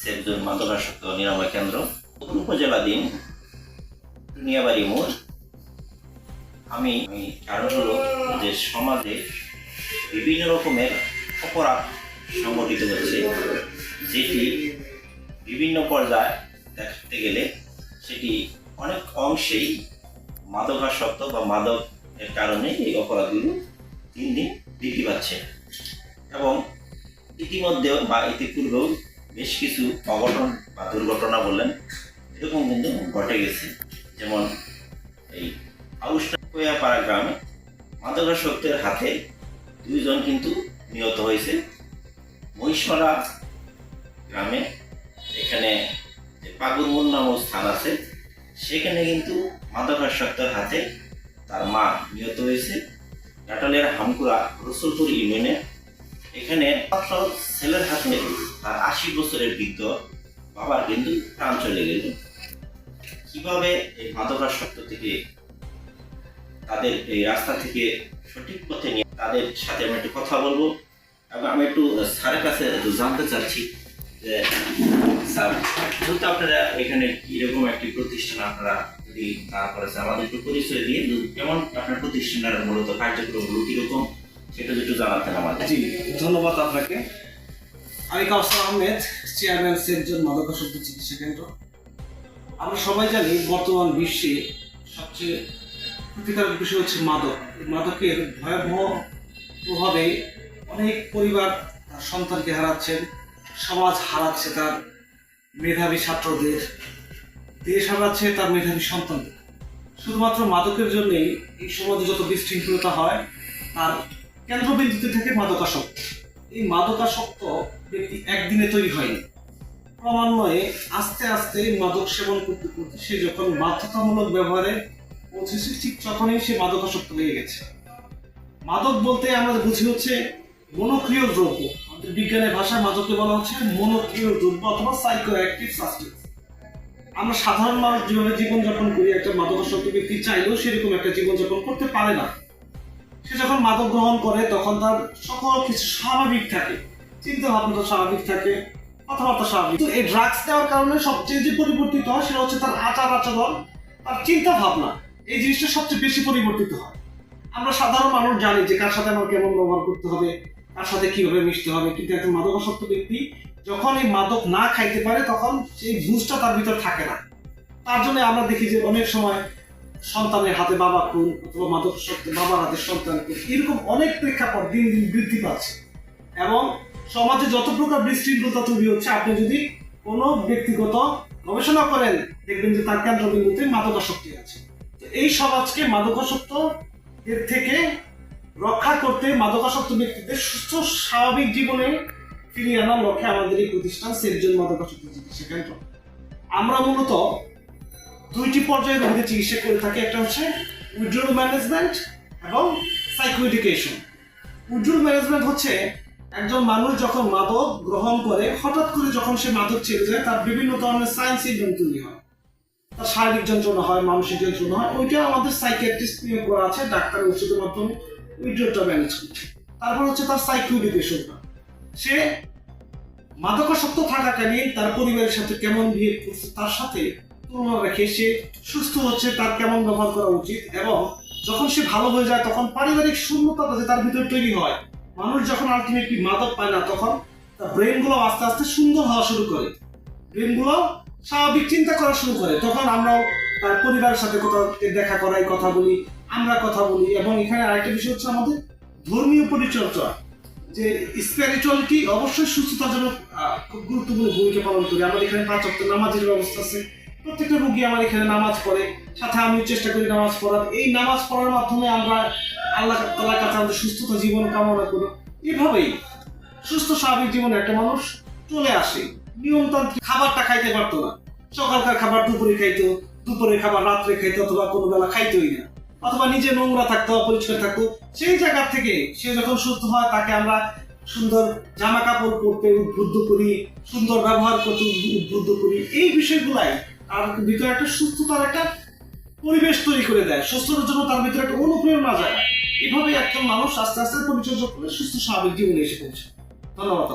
সেফজন মাদকাসক্ত নিরাময় কেন্দ্র, উপজেলাধীন দুনিয়াবাড়ি মোড়। আমি কারণ হলো যে সমাজে বিভিন্ন রকমের অপরাধ হচ্ছে, যেটি বিভিন্ন পর্যায়ে দেখতে গেলে সেটি অনেক অংশেই মাদকাসক্ত বা মাদকের কারণে এই অপরাধগুলো দিন দিন বৃদ্ধি পাচ্ছে। এবং ইতিমধ্যে বা ইতিপূর্বেও বেশ কিছু অঘটন বা দুর্ঘটনা বললেন, এরকম কিন্তু ঘটে গেছে। যেমন এই আউসপাড়া গ্রামে মাদকাসক্তের হাতে দুইজন কিন্তু নিহত হয়েছে। মহিষরা গ্রামে, এখানে যে পাগুরমুল নামক স্থান আছে, সেখানে কিন্তু মাদকাসক্তের হাতে তার মা নিহত হয়েছে। নাটালের হামকুড়া রসুলপুর ইউনিয়নে, এখানে ছেলের হাতে তার আশি বছরের বৃদ্ধ বাবার কিন্তু প্রাণ চলে গেল। কীভাবে এই মাদকাসক্ত থেকে তাদের এই রাস্তা থেকে সঠিক পথে নিয়ে তাদের সাথে আমি একটু কথা বলব এবং আমি একটু স্যারের কাছে জানতে চাচ্ছি যে, স্যার, যেহেতু আপনারা এখানে এরকম একটি প্রতিষ্ঠান আপনারা যদি করেছে আমাদের একটু পরিচয় দিয়ে কেমন আপনার প্রতিষ্ঠানের মূলত কার্যক্রমগুলো কীরকম, সেটা একটু জানাতেন আমাদের। জি, ধন্যবাদ আপনাকে। আমি কাউসার আহমেদ চেয়ারম্যান সেফজন মাদকাসক্ত চিকিৎসা কেন্দ্র। আমরা সবাই জানি বর্তমান বিশ্বে সবচেয়ে ক্ষতিকারক বিষয় হচ্ছে মাদক। মাদকের ভয়াবহ প্রভাবে অনেক পরিবার তার সন্তানকে হারাচ্ছেন, সমাজ হারাচ্ছে তার মেধাবী ছাত্রদের। দেশ হারাচ্ছে তার মেধাবী সন্তানদের। শুধুমাত্র মাদকের জন্যেই এই সমাজে যত বিশৃঙ্খলতা হয়, তার কেন্দ্রবিন্দুতে থেকে মাদকাসক্ত। এই মাদকাসক্ত ব্যক্তি একদিনে তৈরি হয়নি। ক্রমান্বয়ে আস্তে আস্তে মাদক সেবন করতে করতে সে যখন বাধ্যতামূলক ব্যবহারে পৌঁছেছে, ঠিক তখনই সে মাদকাসক্ত হয়ে গেছে। মাদক বলতে আমরা বুঝি হচ্ছে মনোক্রিয় দ্রব্য। আমাদের বিজ্ঞানের ভাষায় মাদককে বলা হচ্ছে মনোক্রিয় দ্রব্য অথবা সাইকো অ্যাক্টিভ সাবস্টেন্স আমরা সাধারণ মানুষ যেভাবে জীবনযাপন করি, একটা মাদকাসক্ত ব্যক্তি চাইলেও সেরকম একটা জীবনযাপন করতে পারে না। সে যখন মাদক গ্রহণ করে, তখন তার সকল কিছু স্বাভাবিক থাকে। চিন্তা ভাবনা স্বাভাবিক থাকে, কথাবার্তা স্বাভাবিক। তো এই ড্রাগস দেওয়ার কারণে সবচেয়ে যে পরিবর্তিত হয়, সেটা হচ্ছে তার আচার আচরণ, তার চিন্তা ভাবনা এই জিনিসটা সবচেয়ে বেশি পরিবর্তিত হয়। আমরা সাধারণ মানুষ জানি যে কার সাথে আমার কেমন ব্যবহার করতে হবে, কার সাথে কীভাবে মিশতে হবে, কিন্তু একজন মাদকাসক্ত ব্যক্তি যখন এই মাদক না খাইতে পারে, তখন সেই বুঝটা তার ভিতর থাকে না। তার জন্য আমরা দেখি যে অনেক সময় সন্তানের হাতে বাবা খুন অথবা মাদক বাবার হাতে সন্তান খুন, এরকম অনেক প্রেক্ষাপট দিন দিন বৃদ্ধি পাচ্ছে। এবং সমাজে যত প্রকার বিশৃঙ্খলতা তৈরি হচ্ছে, আপনি যদি কোনো ব্যক্তিগত গবেষণা করেন, দেখবেন যে তার কেন্দ্রবিন্দুতে মাদকাসক্তি আছে। তো এই সমাজকে মাদকাসক্ত এর থেকে রক্ষা করতে মাদকাসক্ত ব্যক্তিদের সুস্থ, স্বাভাবিক জীবনে ফিরিয়ে আনার লক্ষ্যে আমাদের এই প্রতিষ্ঠান সেফজন মাদকাসক্ত চিকিৎসা কেন্দ্র। আমরা মূলত দুইটি পর্যায়ে রোগীদের চিকিৎসা করে থাকে। একটা হচ্ছে উইড্রোল ম্যানেজমেন্ট এবং সাইকো উইড্রোল ম্যানেজমেন্ট হচ্ছে একজন মানুষ যখন মাদক গ্রহণ করে, হঠাৎ করে যখন সে মাদক ছেড়ে যায় তার বিভিন্ন ধরনের সায়েন্স সিমটম তৈরি হয়। তার শারীরিক যন্ত্রণা হয়, মানসিক যন্ত্রণা হয়, ওইটা আমাদের সাইকিয়াট্রিস্ট নিয়োগ করা আছে, ডাক্তারের ওষুধের মাধ্যমে উইড্রোলটা ম্যানেজ করছে। তারপর হচ্ছে তার সাইকো সে মাদকাসক্ত থাকাকালীন তার পরিবারের সাথে কেমন বিহেভ করছে, তার সাথে তুলনা রেখে সে সুস্থ হচ্ছে, তার কেমন ব্যবহার করা উচিত? এবং যখন সে ভালো হয়ে যায়, তখন পারিবারিক শূন্যতা যে তার ভিতরে তৈরি হয়। মানুষ যখন আলটিমেটলি মাদক পায় না, তখন তার ব্রেনগুলো আস্তে আস্তে সুন্দর হওয়া শুরু করে। ব্রেনগুলো স্বাভাবিক চিন্তা করা শুরু করে। তখন আমরাও তার পরিবারের সাথে কোথাও দেখা করাই, কথা বলি, আমরা কথা বলি। এবং এখানে আরেকটা বিষয় হচ্ছে আমাদের ধর্মীয় পরিচর্যা যে স্পিরিচুয়ালিটি অবশ্যই সুস্থতার জন্য খুব গুরুত্বপূর্ণ ভূমিকা পালন করে। আমাদের এখানে পাঁচ নামাজের ব্যবস্থা আছে। প্রত্যেকটা রুগী আমার এখানে নামাজ পড়ে। সাথে আমি চেষ্টা করি নামাজ পড়ার। এই নামাজ পড়ার মাধ্যমে আমরা আল্লাহ তালার কাছে আমাদের সুস্থতা জীবন কামনা করি। এভাবেই সুস্থ, স্বাভাবিক জীবনে একটা মানুষ চলে আসে। নিয়মতান্ত্রিক খাবারটা খাইতে পারতো না। সকালকার খাবার দুপুরে খাইতো, দুপুরের খাবার রাত্রে খাইতো অথবা কোনো বেলা খাইতোই না। অথবা নিজে নোংরা থাকতো, অপরিষ্কার থাকতো। সেই জায়গা থেকে সে যখন সুস্থ হয়, তাকে আমরা সুন্দর জামা কাপড় পরতে উদ্বুদ্ধ করি, সুন্দর ব্যবহার করতে উদ্বুদ্ধ করি। এই বিষয়গুলাই তার ভিতরে একটা সুস্থতার একটা পরিবেশ তৈরি করে দেয়। সুস্থতার জন্য তার ভিতরে একটা অনুপ্রেরণা যায়। এভাবে একজন মানুষ আস্তে আস্তে পরিচর্যা করে সুস্থ স্বাভাবিক জীবনে এসে পৌঁছে ধন্যবাদ